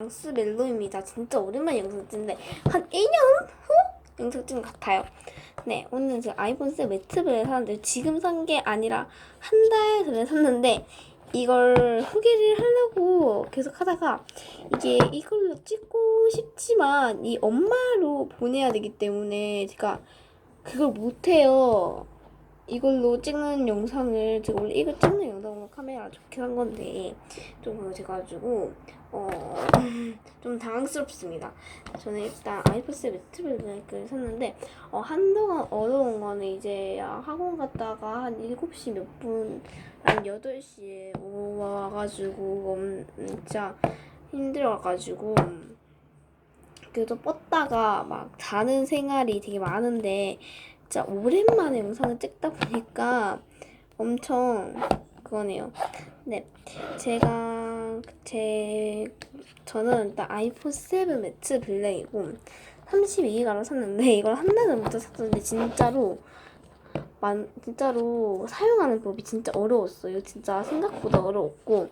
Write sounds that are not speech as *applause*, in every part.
망스 멜로입니다. 진짜 오랜만에 영상 찍는데 한 1년 후 영상 찍은 것 같아요. 네, 오늘 제가 아이폰 7 매트를 샀는데 지금 산 게 아니라 한 달 전에 샀는데 이걸 후기를 하려고 계속 하다가 이게 이걸로 찍고 싶지만 이 엄마로 보내야 되기 때문에 제가 그걸 못해요. 이걸로 찍는 영상을 제가 원래 이거 찍는 영상으 로 카메라 좋게 산 건데 좀 그거 제가 가지고 어, *laughs* 좀 당황스럽습니다. 저는 일단 아이폰 7 매트백을 샀는데 어, 한동안 어려운 거는 이제 학원 갔다가 한 7시 몇 분, 한 8시에 와가지고 음, 진짜 힘들어가지고 그래도 뻗다가 막 자는 생활이 되게 많은데 진짜 오랜만에 영상을 찍다 보니까 엄청 그거네요. 네, 제가 제 저는 일단 아이폰 7 매트 블랙이고 32기가로 샀는데 이걸 한 달 전부터 샀었는데 진짜로 만 진짜로 사용하는 법이 진짜 어려웠어요. 진짜 생각보다 어려웠고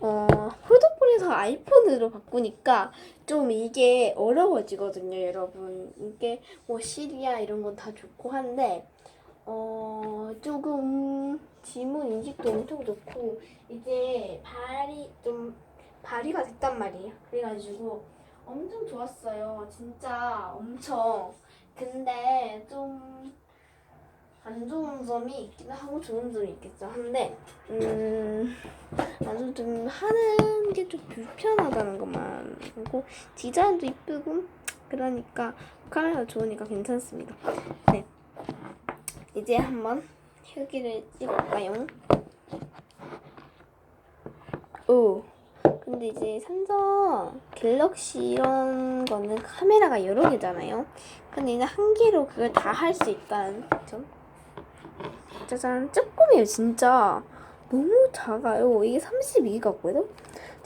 어 폴더폰에서 아이폰으로 바꾸니까 좀 이게 어려워지거든요, 여러분. 이게 뭐 시리아 이런 건 다 좋고 한데 어 조금 지문 인식도 엄청 좋고 이제 발이 좀 발휘가 됐단 말이에요. 그래가지고 엄청 좋았어요. 진짜 엄청. 근데 좀 안 좋은 점이 있기도 하고 좋은 점이 있겠죠. 한데 음 아주 좀 하는 게 좀 불편하다는 것만 하고 디자인도 이쁘고 그러니까 카메라 좋으니까 괜찮습니다. 네 이제 한번 휴기를 찍어볼까요? 오 근데 이제 삼성 갤럭시 이런 거는 카메라가 여러 개잖아요. 근데 이제 한 개로 그걸 다 할 수 있다는 점. 짜잔, 조금이에요, 진짜. 너무 작아요. 이게 32기가거든?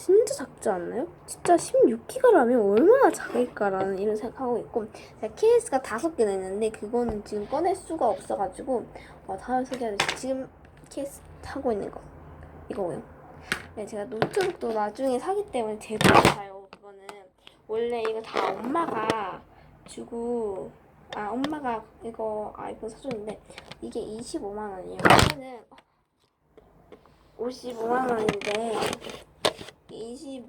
진짜 작지 않나요? 진짜 16기가라면 얼마나 작을까라는 이런 생각하고 있고 케이스가 다섯 개나 있는데 그거는 지금 꺼낼 수가 없어가지고 어, 다음 소개할 때 지금 케이스 타고 있는 거 이거고요. 네, 제가 노트북도 나중에 사기 때문에 제대로 사요. 그거는 원래 이거 다 엄마가 주고 아 엄마가 이거 아이폰 사줬는데 이게 25만 원이에요. 이거는 55만 원인데 20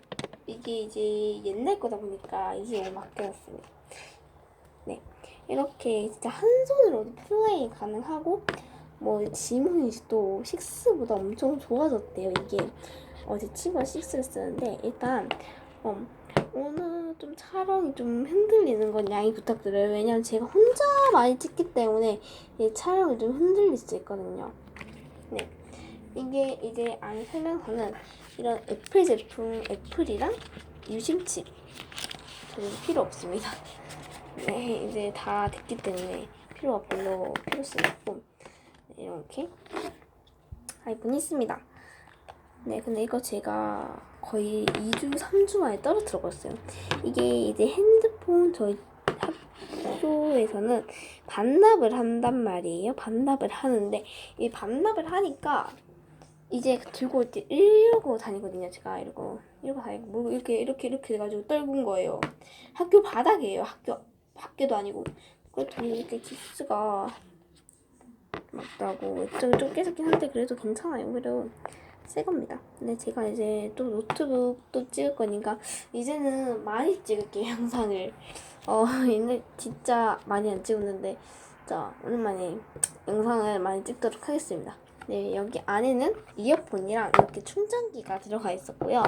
이게 이제 옛날 거다 보니까 25만 아껴놨습니다. 네 이렇게 진짜 한 손으로 플레이 가능하고 뭐 지문이 또 6보다 엄청 좋아졌대요. 이게 어제 친구가 6를 쓰는데 일단 어, 오늘 좀 촬영이 좀 흔들리는 건 양해 부탁드려요. 왜냐면 제가 혼자 많이 찍기 때문에 이 촬영이 좀 흔들릴 수 있거든요. 네. 이게 이제 안에 설명서는 이런 애플 제품 애플이랑 유심칩 저는 필요 없습니다. *laughs* 네, 이제 다 됐기 때문에 필요가 별로 필요성이 없고 네, 이렇게 아이폰이 있습니다. 네, 근데 이거 제가 거의 2주, 3주 만에 떨어뜨려 버렸어요. 이게 이제 핸드폰 저희 학교에서는 반납을 한단 말이에요. 반납을 하는데 이 반납을 하니까 이제 들고 이제 이러고 다니거든요. 제가 이러고 이러고 다니고 뭐 이렇게 이렇게 이렇게 해가지고 떨군 거예요. 학교 바닥이에요. 학교 밖에도 아니고 그랬더니 이렇게 기스가 맞다고 좀, 좀 깨졌긴 한데 그래도 괜찮아요. 그래도 새 겁니다. 근데 제가 이제 또 노트북도 찍을 거니까 이제는 많이 찍을게요 *laughs* 영상을. 어 옛날 진짜 많이 안 찍었는데 자 오랜만에 영상을 많이 찍도록 하겠습니다. 네 여기 안에는 이어폰이랑 이렇게 충전기가 들어가 있었고요.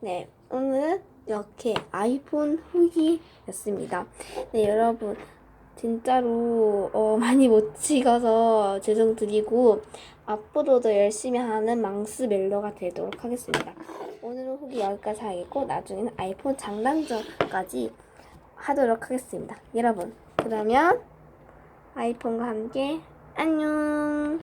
네 오늘은 이렇게 아이폰 후기였습니다. 네 여러분 진짜로 어, *laughs* 많이 못 찍어서 죄송드리고 앞으로도 열심히 하는 망스 멜로가 되도록 하겠습니다. 오늘은 후기 여기까지 하겠고 나중에는 아이폰 장단점까지 하도록 하겠습니다. 여러분 그러면 아이폰과 함께 안녕